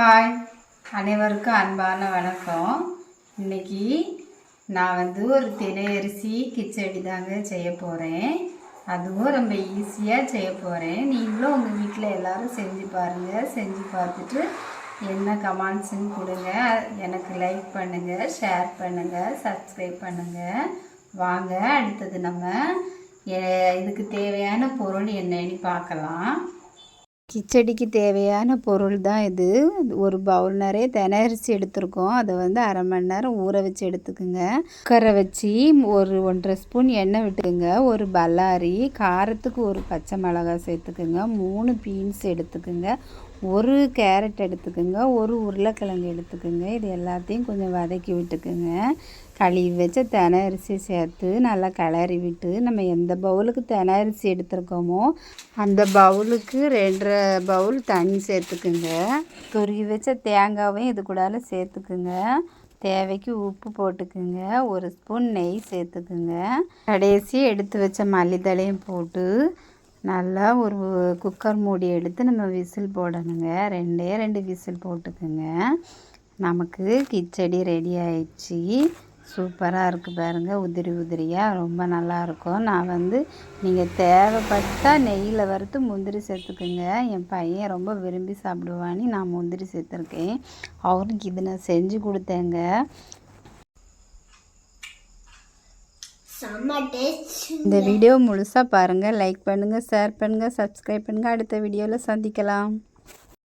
Hi அனைவருக்கும் அன்பான வணக்கம். இன்னைக்கு நான் வந்து ஒரு தினையரிசி கிச்சடி தாங்க செய்ய போகிறேன் அதுவும் ரொம்ப ஈஸியாக செய்ய போகிறேன் நீங்களும் உங்கள் வீட்டில் எல்லோரும் செஞ்சு பாருங்கள் செஞ்சு பார்த்துட்டு என்ன கமெண்ட்ஸுன்னு கொடுங்க. எனக்கு லைக் பண்ணுங்கள் ஷேர் பண்ணுங்கள் சப்ஸ்கிரைப் பண்ணுங்கள் வாங்க அடுத்தது நம்ம இதுக்கு தேவையான பொருள் என்னன்னு பார்க்கலாம். கிச்சடிக்கு தேவையான பொருள் தான் இது. ஒரு பவுல் நிறைய தெனரிசி எடுத்திருக்கோம். அதை வந்து அரை மணி நேரம் ஊற வச்சு எடுத்துக்குங்க. குக்கரை வச்சு ஒரு ஒன்றரை ஸ்பூன் எண்ணெய் விட்டுக்குங்க. ஒரு பல்லாரி காரத்துக்கு ஒரு பச்சை மிளகாய் சேர்த்துக்குங்க. மூணு பீன்ஸ் எடுத்துக்குங்க. ஒரு கேரட் எடுத்துக்குங்க ஒரு உருளைக்கிழங்கு எடுத்துக்குங்க. இது எல்லாத்தையும் கொஞ்சம் வதக்கி விட்டுக்குங்க. கழுவி வச்ச தென அரிசி சேர்த்து நல்லா கிளறி விட்டு நம்ம எந்த பவுலுக்கு தென அரிசி எடுத்துருக்கோமோ அந்த பவுலுக்கு ரெண்டரை பவுல் தண்ணி சேர்த்துக்குங்க. துருகி வச்ச தேங்காவையும் இது கூடால சேர்த்துக்குங்க. தேவைக்கு உப்பு போட்டுக்குங்க. ஒரு ஸ்பூன் நெய் சேர்த்துக்குங்க. கடைசி எடுத்து வச்ச மல்லித்தலையும் போட்டு நல்லா ஒரு குக்கர் மூடி எடுத்து நம்ம விசில் போடணுங்க. ரெண்டே ரெண்டு விசில் போட்டுக்குங்க. நமக்கு கிச்சடி ரெடி ஆயிடுச்சு. சூப்பராக இருக்குது பாருங்கள் உதிரி உதிரியாக ரொம்ப நல்லா இருக்கும். நான் வந்து நீங்கள் தேவைப்பட்டால் நெய்யில் வறுத்து முந்திரி சேர்த்துக்குங்க. என் பையன் ரொம்ப விரும்பி சாப்பிடுவான்னு நான் முந்திரி சேர்த்துருக்கேன். அவருக்கு இது நான் செஞ்சு கொடுத்தேங்க. இந்த வீடியோ முழுசாக பாருங்கள் லைக் பண்ணுங்கள் ஷேர் பண்ணுங்கள் சப்ஸ்கிரைப் பண்ணுங்கள் அடுத்த வீடியோவில் சந்திக்கலாம்.